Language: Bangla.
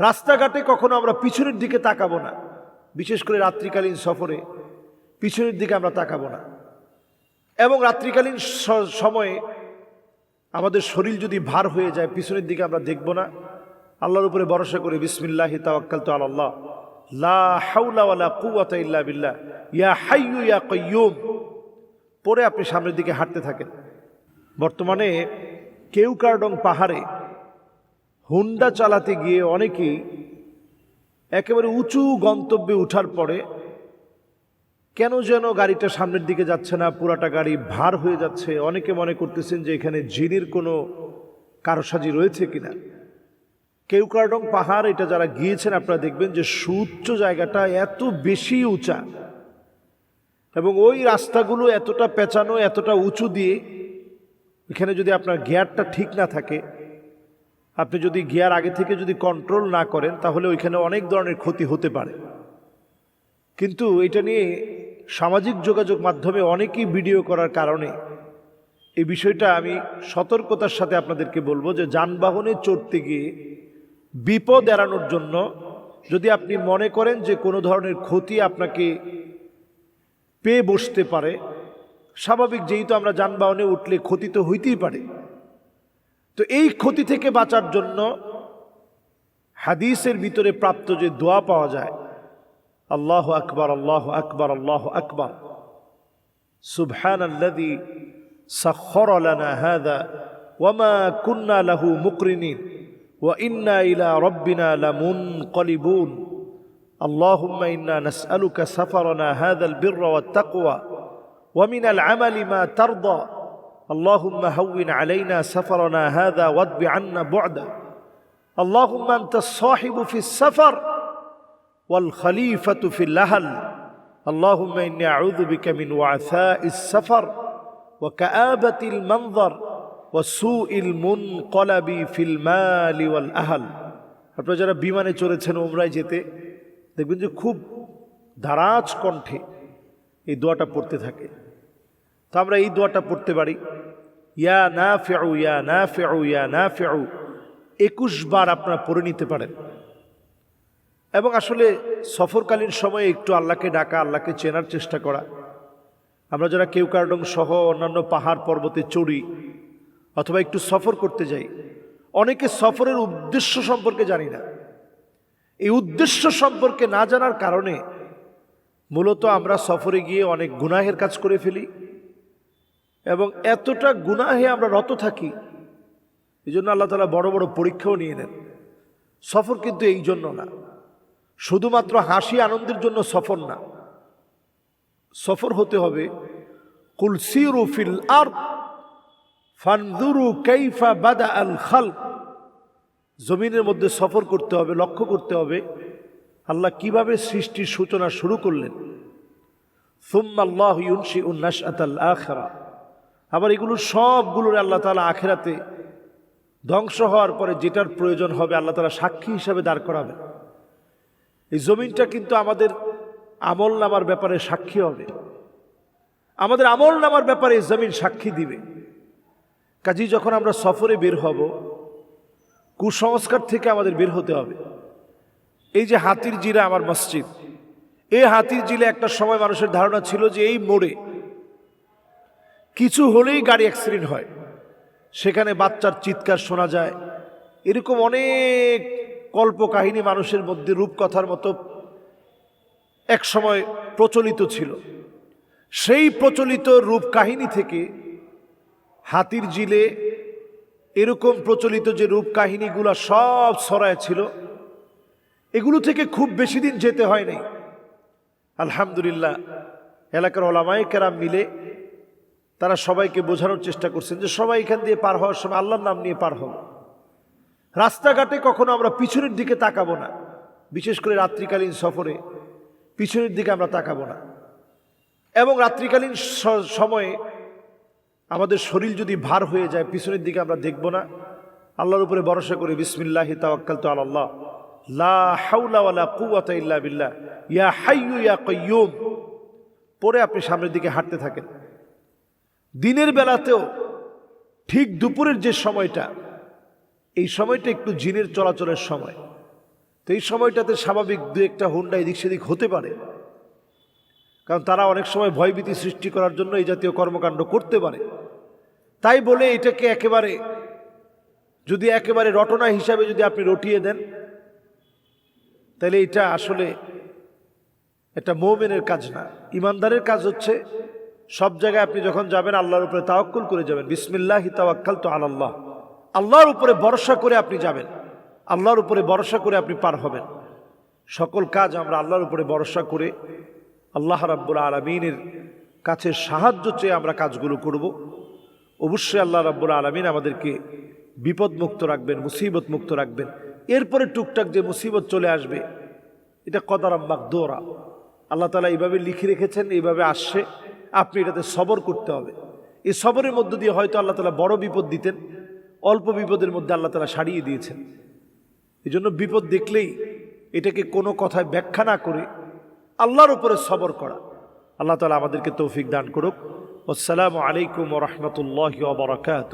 রাস্তাঘাটে কখনো আমরা পিছনের দিকে তাকাবো না। বিশেষ করে রাত্রিকালীন সফরে পিছনের দিকে আমরা তাকাবো না। এবং রাত্রিকালীন সময়ে আমাদের শরীর যদি ভার হয়ে যায়, পিছনের দিকে আমরা দেখব না। আল্লাহর উপরে ভরসা করে বিসমিল্লাহি তাওয়াক্কাল তো আল্লাহ লা হাওলা ওয়ালা কুওয়াতা ইল্লা বিল্লাহ। ইয়া হাইয়ু ইয়া কাইয়ুম। পরে আপনি সামনের দিকে হাঁটতে থাকেন। বর্তমানে কেউকারডং পাহাড়ে হুন্ডা চালাতে গিয়ে অনেকেই একেবারে উঁচু গন্তব্যে উঠার পরে কেন যেন গাড়িটা সামনের দিকে যাচ্ছে না, পুরাটা গাড়ি ভার হয়ে যাচ্ছে। অনেকে মনে করতেছেন যে এখানে জিনের কোনো কারসাজি রয়েছে কিনা। কেউকারডং পাহাড়, এটা যারা গিয়েছেন আপনারা দেখবেন যে সুউচ্চ জায়গাটা এত বেশি উঁচা এবং ওই রাস্তাগুলো এতটা পেঁচানো, এতটা উঁচু দিয়ে এখানে যদি আপনার গিয়ারটা ঠিক না থাকে আপনি যদি গিয়ার আগে থেকে যদি কন্ট্রোল না করেন, তাহলে ওইখানে অনেক ধরনের ক্ষতি হতে পারে। কিন্তু এটা নিয়ে সামাজিক যোগাযোগ মাধ্যমে অনেকেই ভিডিও করার কারণে এই বিষয়টা আমি সতর্কতার সাথে আপনাদেরকে বলব যে যানবাহনে চড়তে গিয়ে বিপদ এড়ানোর জন্য যদি আপনি মনে করেন যে কোনো ধরনের ক্ষতি আপনাকে পেয়ে বসতে পারে, স্বাভাবিক যেহেতু আমরা যানবাহনে উঠলে ক্ষতি তো হইতেই পারে। তো এই ক্ষতি থেকে বাঁচার জন্য হাদিসের ভিতরে প্রাপ্ত যে দোয়া পাওয়া যায় আল্লাহ আকবর আল্লাহ আকবর আল্লাহ আকবর সুবহান আল্লাদি سخر لنا هذا وما كنا له مقرنين وإنا إلى ربنا لمنقلبون اللهم إنا نسألك سفرنا هذا البر والتقوى ومن العمل ما ترضى اللهم هون علينا سفرنا هذا وادب عنا بعده اللهم أنت الصاحب في السفر والخليفة في الأهل اللهم إني أعوذ بك من وعثاء السفر وكآبة المنظر وسوء المنقلب في المال والأهل আপনারা যারা বিমানে চড়েছেন ওমরায় যেতে দেখবেন যে খুব ধারাজ কণ্ঠে এই দোয়াটা পড়তে থাকে তো আমরা এই দোয়াটা পড়তে পারি। ইয়া না ফেউ ইয়া না ফেউ ইয়া না ফেউ একুশ বার আপনারা পড়ে নিতে পারেন। এবং আসলে সফরকালীন সময়ে একটু আল্লাহকে ডাকা, আল্লাহকে চেনার চেষ্টা করা। আমরা যারা কেউ কার্ডং সহ অন্যান্য পাহাড় পর্বতে চড়ি, অথবা একটু সফর করতে যাই, অনেকে সফরের উদ্দেশ্য সম্পর্কে জানি না। এই উদ্দেশ্য সম্পর্কে না জানার কারণে মূলত আমরা সফরে গিয়ে অনেক গুনাহের কাজ করে ফেলি। এবং এতটা গুনাহে আমরা রত থাকি এই জন্য আল্লাহ তালা বড় বড় পরীক্ষাও নিয়ে নেন। সফর কিন্তু এই জন্য না। শুধুমাত্র হাসি আনন্দের জন্য সফর না। সফর হতে হবে কুলসিরু ফিল আর ফানদুরু কাইফা বাদা আল খাল জমিনের মধ্যে সফর করতে হবে, লক্ষ্য করতে হবে, আল্লাহ কীভাবে সৃষ্টির সূচনা শুরু করলেন। সুম্মাল্লাহ ইউনশি উন্নাস আতাল আখরা। আবার এগুলো সবগুলোর আল্লাহ তালা আখেরাতে ধ্বংস হওয়ার পরে যেটার প্রয়োজন হবে আল্লাহ তালা সাক্ষী হিসাবে দাঁড় করাবেন। এই জমিনটা কিন্তু আমাদের আমল নামার ব্যাপারে সাক্ষী হবে। আমাদের আমল নামার ব্যাপারে জমিন সাক্ষী দিবে। কাজী যখন আমরা সফরে বের হব, কুসংস্কার থেকে আমাদের বের হতে হবে। এই যে হাতির জিরা আমার মসজিদ, এই হাতির জিলে একটা সময় মানুষের ধারণা ছিল যে এই মোড়ে কিছু হলেই গাড়ি অ্যাক্সিডেন্ট হয়। সেখানে বাচ্চার চিৎকার শোনা যায়। এরকম অনেক কল্পকাহিনী মানুষের মধ্যে রূপকথার মতো এক সময় প্রচলিত ছিল। সেই প্রচলিত রূপ কাহিনী থেকে হাতির জিলে এরকম প্রচলিত যে রূপ কাহিনীগুলো সব ছড়ায় ছিল, এগুলো থেকে খুব বেশি দিন যেতে হয়নি আলহামদুলিল্লাহ, এলাকার ওলামায় কেরাম মিলে তারা সবাইকে বোঝানোর চেষ্টা করছেন যে সবাই এখান দিয়ে পার হওয়ার সময় আল্লাহর নাম নিয়ে পার হব রাস্তাঘাটে কখনো আমরা পিছনের দিকে তাকাবো না। বিশেষ করে রাত্রিকালীন সফরে পিছনের দিকে আমরা তাকাবো না। এবং রাত্রিকালীন সময়ে আমাদের শরীর যদি ভার হয়ে যায়, পিছনের দিকে আমরা দেখব না। আল্লাহর উপরে ভরসা করে বিসমিল্লাহি তাওয়াক্কাল তো আল্লাহ লা হাওলা ওয়ালা ইল্লা বিল্লাহ। ইয়া হাইয়ু ইয়া কাইয়ুম পরে আপনি সামনের দিকে হাঁটতে থাকেন। দিনের বেলাতেও ঠিক দুপুরের যে সময়টা, এই সময়টা একটু জিনের চলাচলের সময়। তো এই সময়টাতে স্বাভাবিক দু একটা হুন্ডা এদিক সেদিক হতে পারে। কারণ তারা অনেক সময় ভয়ভীতি সৃষ্টি করার জন্য এই জাতীয় কর্মকাণ্ড করতে পারে। তাই বলে এটাকে একেবারে, যদি একেবারে রটনা হিসাবে যদি আপনি রটিয়ে দেন, তাহলে এটা আসলে এটা মৌমেনের কাজ না। ইমানদারের কাজ হচ্ছে সব জায়গায় আপনি যখন যাবেন, আল্লাহর উপরে তাওয়াক্কুল করে যাবেন। বিসমিল্লাহি তাওয়াক্কাল তো আল্লাহ আল্লাহর উপরে ভরসা করে আপনি যাবেন। আল্লাহর উপরে ভরসা করে আপনি পার হবেন। সকল কাজ আমরা আল্লাহর উপরে ভরসা করে আল্লাহ রাব্বুল আলমিনের কাছে সাহায্য চেয়ে আমরা কাজগুলো করব। অবশ্যই আল্লাহ রাব্বুল আলমিন আমাদেরকে বিপদমুক্ত রাখবেন মুসিবত মুক্ত রাখবেন। এরপরে টুকটাক যে মুসিবত চলে আসবে, এটা কদারাম্বাক দোরা আল্লাহ তালা এইভাবে লিখে রেখেছেন, এইভাবে আসছে। আপনি এটাতে সবর করতে হবে। এই সবরের মধ্য দিয়ে হয়তো আল্লাহ তালা বড় বিপদ দিতেন, অল্প বিপদের মধ্যে আল্লাহ তালা সারিয়ে দিয়েছেন। এই জন্য বিপদ দেখলেই এটাকে কোনো কথায় ব্যাখ্যা না করে আল্লাহর উপরে সবর করা। আল্লাহ তালা আমাদেরকে তৌফিক দান করুক। আসসালামু আলাইকুম রহমতুল্লাহ বরকাত